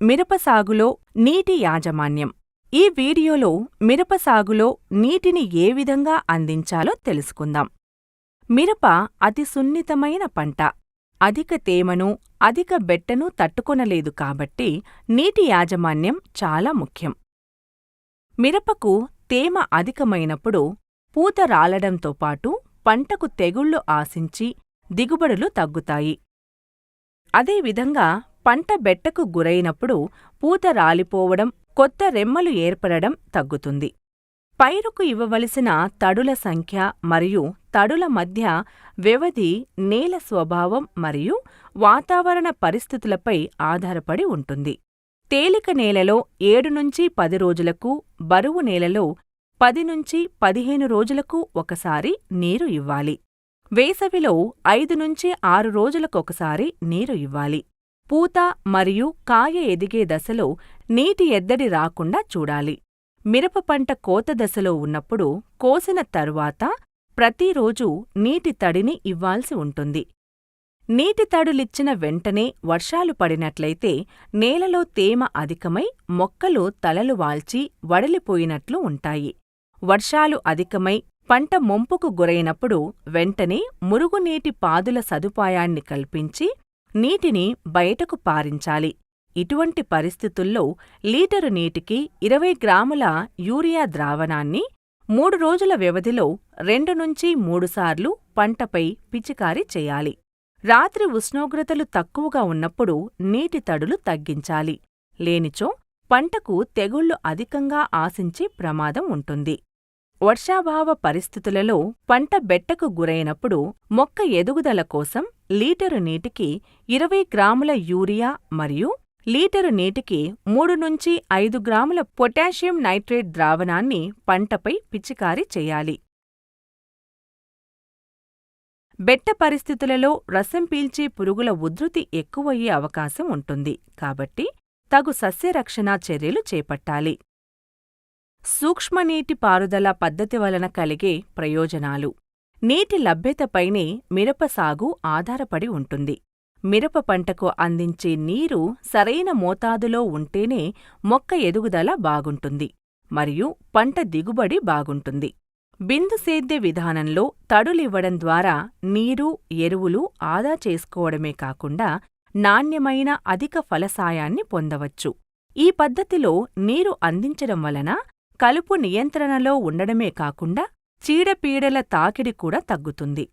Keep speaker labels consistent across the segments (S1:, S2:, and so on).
S1: మిరప సాగులో నీటి యాజమాన్యం. ఈ వీడియోలో మిరప సాగులో నీటిని ఏ విధంగా అందించాలో తెలుసుకుందాం. మిరప అతి సున్నితమైన పంట. అధిక తేమను అధిక బెట్టను తట్టుకొనలేదు కాబట్టి నీటి యాజమాన్యం చాలా ముఖ్యం. మిరపకు తేమ అధికమైనప్పుడు పూత రాలడంతో పాటు పంటకు తెగుళ్ళు ఆశించి దిగుబడులు తగ్గుతాయి. అదేవిధంగా పంట బెట్టకు గురైనప్పుడు పూత రాలిపోవడం కొత్త రెమ్మలు ఏర్పడడం తగ్గుతుంది. పైరుకు ఇవ్వవలసిన తడుల సంఖ్య మరియు తడుల మధ్య వ్యవధి నేల స్వభావం మరియు వాతావరణ పరిస్థితులపై ఆధారపడి ఉంటుంది. తేలిక నేలలో ఏడు నుంచి పది రోజులకు బరువు నేలలో పది నుంచి పదిహేను రోజులకు ఒకసారి నీరు ఇవ్వాలి. వేసవిలో ఐదు నుంచి ఆరు రోజులకొకసారి నీరు ఇవ్వాలి. పూత మరియు కాయ ఎదిగే దశలో నీటి ఎద్దడి రాకుండా చూడాలి. మిరప పంట కోత దశలో ఉన్నప్పుడు కోసిన తరువాత ప్రతిరోజూ నీటి తడిని ఇవ్వాల్సి ఉంటుంది. నీటి తడులిచ్చిన వెంటనే వర్షాలు పడినట్లయితే నేలలో తేమ అధికమై మొక్కలు తలలు వాల్చి వడలిపోయినట్లు ఉంటాయి. వర్షాలు అధికమై పంట ముంపుకు గురైనప్పుడు వెంటనే మురుగునీటి పాదుల సదుపాయాన్ని కల్పించి నీటిని బయటకు పారించాలి. ఇటువంటి పరిస్థితుల్లో లీటరు నీటికి ఇరవై గ్రాముల యూరియా ద్రావణాన్ని మూడు రోజుల వ్యవధిలో రెండు నుంచి మూడుసార్లు పంటపై పిచికారీ చేయాలి. రాత్రి ఉష్ణోగ్రతలు తక్కువగా ఉన్నప్పుడు నీటి తడులు తగ్గించాలి. లేనిచో పంటకు తెగుళ్ళు అధికంగా ఆశించే ప్రమాదం ఉంటుంది. వర్షాభావ పరిస్థితులలో పంట బెట్టకు గురైనప్పుడు మొక్క ఎదుగుదల కోసం లీటరు నీటికి ఇరవై గ్రాముల యూరియా మరియు లీటరు నీటికి మూడు నుంచి ఐదు గ్రాముల పొటాషియం నైట్రేట్ ద్రావణాన్ని పంటపై పిచికారీ చేయాలి. బెట్ట పరిస్థితులలో రసం పీల్చే పురుగుల ఉధృతి ఎక్కువయ్యే అవకాశం ఉంటుంది కాబట్టి తగు సస్యరక్షణా చర్యలు చేపట్టాలి. సూక్ష్మనీటి పారుదల పద్ధతి వలన కలిగే ప్రయోజనాలు. నీటి లభ్యతపైనే మిరప సాగు ఆధారపడి ఉంటుంది. మిరప పంటకు అందించే నీరు సరైన మోతాదులో ఉంటేనే మొక్క ఎదుగుదల బాగుంటుంది మరియు పంట దిగుబడి బాగుంటుంది. బిందు సేద్య విధానంలో తడులివ్వడం ద్వారా నీరు ఎరువులు ఆదా చేసుకోవడమే కాకుండా నాణ్యమైన అధిక ఫలసాయాన్ని పొందవచ్చు. ఈ పద్ధతిలో నీరు అందించడం వలన కలుపు నియంత్రణలో ఉండడమే కాకుండా చీడపీడల తాకిడి కూడా తగ్గుతుంది.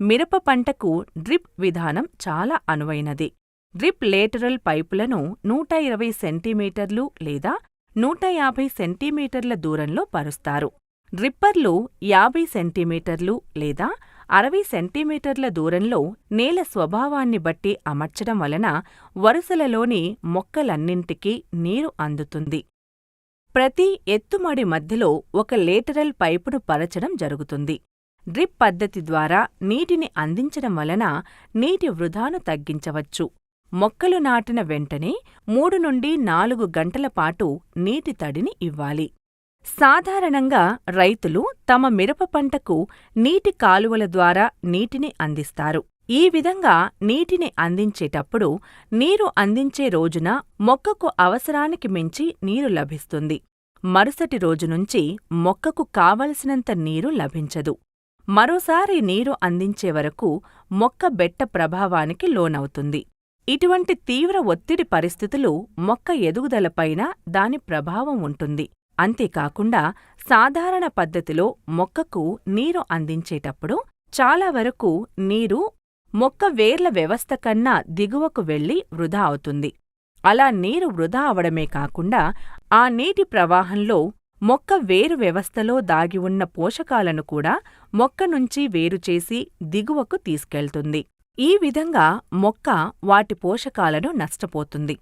S1: మిరప పంటకు డ్రిప్ విధానం చాలా అనువైనది. డ్రిప్ లేటరల్ పైపులను నూట ఇరవై సెంటీమీటర్లు లేదా నూట యాభై సెంటీమీటర్ల దూరంలో పరుస్తారు. డ్రిప్పర్లు యాభై సెంటీమీటర్లు లేదా అరవై సెంటీమీటర్ల దూరంలో నేల స్వభావాన్ని బట్టి అమర్చడం వలన వరుసలలోని మొక్కలన్నింటికీ నీరు అందుతుంది. ప్రతి ఎత్తుమడి మధ్యలో ఒక లేటరల్ పైపును పరచడం జరుగుతుంది. డ్రిప్ పద్ధతి ద్వారా నీటిని అందించడం వలన నీటి వృధాను తగ్గించవచ్చు. మొక్కలు నాటిన వెంటనే మూడు నుండి నాలుగు గంటల పాటు నీటి తడిని ఇవ్వాలి. సాధారణంగా రైతులు తమ మిరప పంటకు నీటి కాలువల ద్వారా నీటిని అందిస్తారు. ఈ విధంగా నీటిని అందించేటప్పుడు నీరు అందించే రోజున మొక్కకు అవసరానికి మించి నీరు లభిస్తుంది. మరుసటి రోజునుంచి మొక్కకు కావలసినంత నీరు లభించదు. మరోసారి నీరు అందించే వరకు మొక్క బెట్ట ప్రభావానికి లోనవుతుంది. ఇటువంటి తీవ్ర ఒత్తిడి పరిస్థితులు మొక్క ఎదుగుదలపైన దాని ప్రభావం ఉంటుంది. అంతేకాకుండా సాధారణ పద్ధతిలో మొక్కకు నీరు అందించేటప్పుడు చాలా వరకు నీరు మొక్క వేర్ల వ్యవస్థ కన్నా దిగువకు వెళ్ళి వృధా అవుతుంది. అలా నీరు వృధా అవడమే కాకుండా ఆ నీటి ప్రవాహంలో మొక్క వేరు వ్యవస్థలో దాగి ఉన్న పోషకాలను కూడా మొక్క నుంచి వేరుచేసి దిగువకు తీసుకెళ్తుంది. ఈ విధంగా మొక్క వాటి పోషకాలను నష్టపోతుంది.